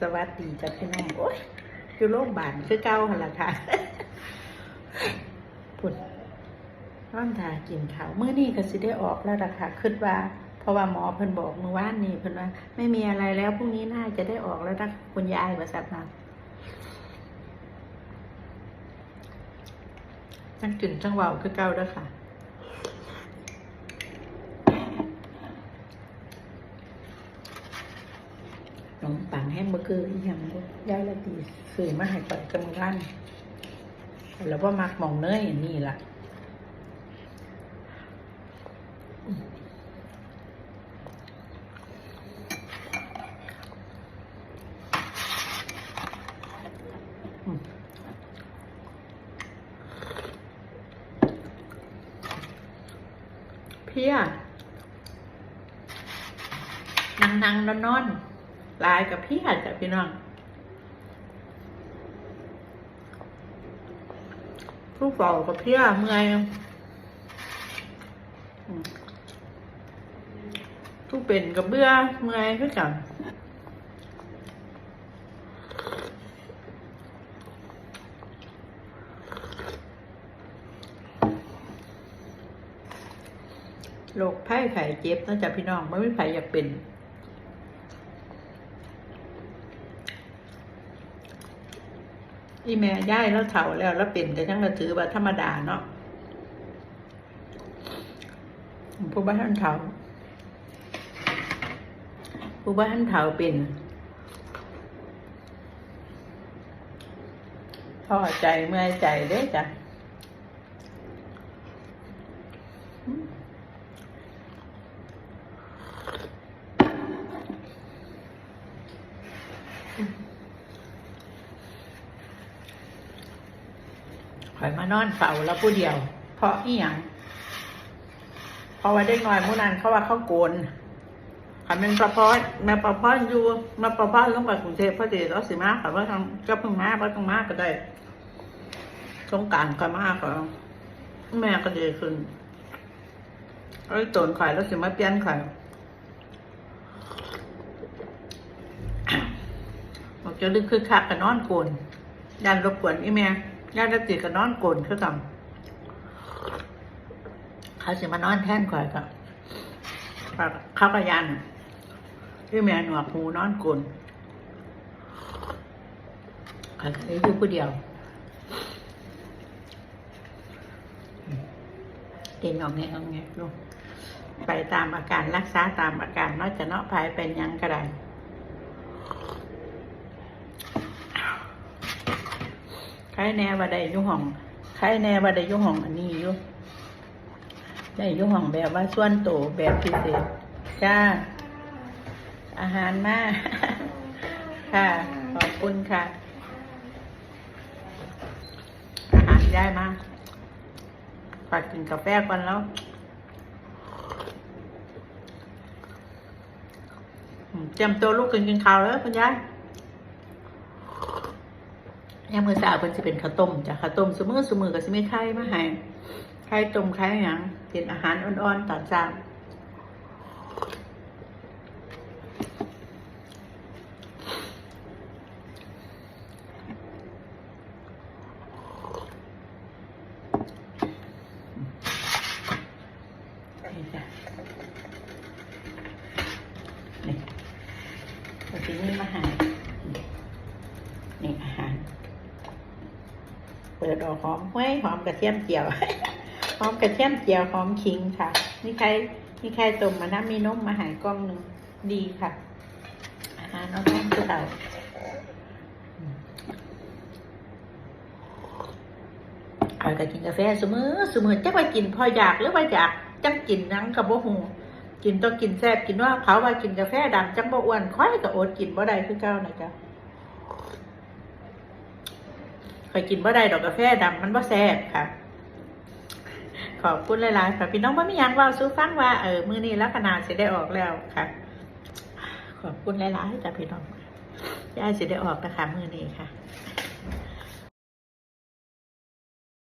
สวัสดีจ้ะพี่น้องโอ้ยอยู่โรงพยาบาลคือเก่าหันละค่ะพุ่นน้อนทากินข้าวมื้อนี้ก็สิได้ออกแล้วล่ะค่ะคิดว่า เพราะว่าหมอเพิ่นบอกเมื่อวานนี้เพิ่นว่า ไม่มีอะไรแล้วพรุ่งนี้น่าจะได้ออกแล้วนะคุณยายว่าสับนะจังกึ่นจังเว้าคือเก่าเด้อค่ะ มปังแฮมเบอร์เกอร์อีหยังบ่ายละตีซื้อมาให้ก่อนกำลังแล้วว่ามักมองเนยอย่างนี้ล่ะเพียนั่งนั่งนอนนอน ลายกับพี่อาจจะพี่น้องผู้เฝ้ากับเพียเมื่อยอืมผู้เป็นกับเบื่อเมื่อยคือกันโรคไข้ไข้เจ็บนอกจากพี่น้องไม่มีใครอยากเป็น อีแม่ย่ายแล้วเฒ่าแล้วแล้วเป็นแต่ยังกราถือว่าธรรมดาเนาะผู้บ้านเฒ่าผู้บ้านเฒ่าเป็นพ่อใจเมื่อยใจเด้อจ้ะ ข่อยมานอนเฝ้าแล้วผู้เดียว เพราะอีหยังเพราะว่าได้น้อยมื่นั้นเขาว่าเขาโกนขันเป็นประพอดแม่ประพอดอยู่แม่ประพอดลงไปกรุงเทพพอดีแล้วสิมาค่ะว่าทำก็เพิ่งมาว่าต้องมาก็ได้สงการก็มาก็แม่ก็ดีขึ้นเอ้ยโจนข่อยแล้วสิมาเปลี่ยนข่อยบอกจะลึกคือคักกับนอนโกนยันรบกวนอีแม่ ยันรติกับนอนโกนคือกันเขาสิมานอนแท่นข่อยก็เขาก็ยันพี่แม่หนวกหูนอนโกนข่อยก็เลยอยู่ผู้เดียวเด่นออกแงออกแงลูกไปตามอาการรักษาตามอาการเนอกจากเนาะภายเป็นยังก็ได ใครแน่ว่าได้ยุ่ห้องใครแน่ว่าได้ยุ่ห้องอันนี้อยู่ได้ยุ่ห้องแบบว่าส่วนโตวแบบพิเศษจ้า อาหารมาค่ะ ขอบคุณค่ะ อาหารได้มากฝากกินกาแฟก่อนแล้วเตรียมตัวลูกกินกินข้าวแล้วคุณยาย ยามมือสาวเพิ่นสิเป็นข้าวต้มจ้ะข้าวต้มซุมื้อซุมื้อก็สิมีไข่มาให้ไข่ต้มไข่หยังเป็นอาหารอ่อนๆตอนเช้านี่จ้ะนี่ก็สิมีมาให้นี่อาหาร เปิดออกหอมห้วยหอมกระเทียมเจียวหอมกระเทียมเจียวหอมขิงค่ะนี่ใครนี่ใครต้มมานะมีนมมาหายกล้องหนึ่งดีค่ะอาหารน้องแม่คือเราคอยก็กินกาแฟเสมอเสมอจักว่ากินพออยากหรือว่าอยากจังกินนังกับบ่หูกินต้องกินแซ่บกินว่าเขาว่ากินกาแฟดำจังบ่อ้วนค่อยก็อดกินบ่ได้คือเก่านะจ๊ะ เคยกินบ่ได้ดอกกาแฟดำมันบ่แซ่บค่ะ ขอบคุณหลายๆค่ะพี่น้องว่ามียังว่าสู้ฟังว่าเออมือนี้ลักนาสิได้ออกแล้วค่ะ ขอบคุณหลายๆจ้ะพี่น้องยายสิได้ออกนะคะมือนี้ค่ะ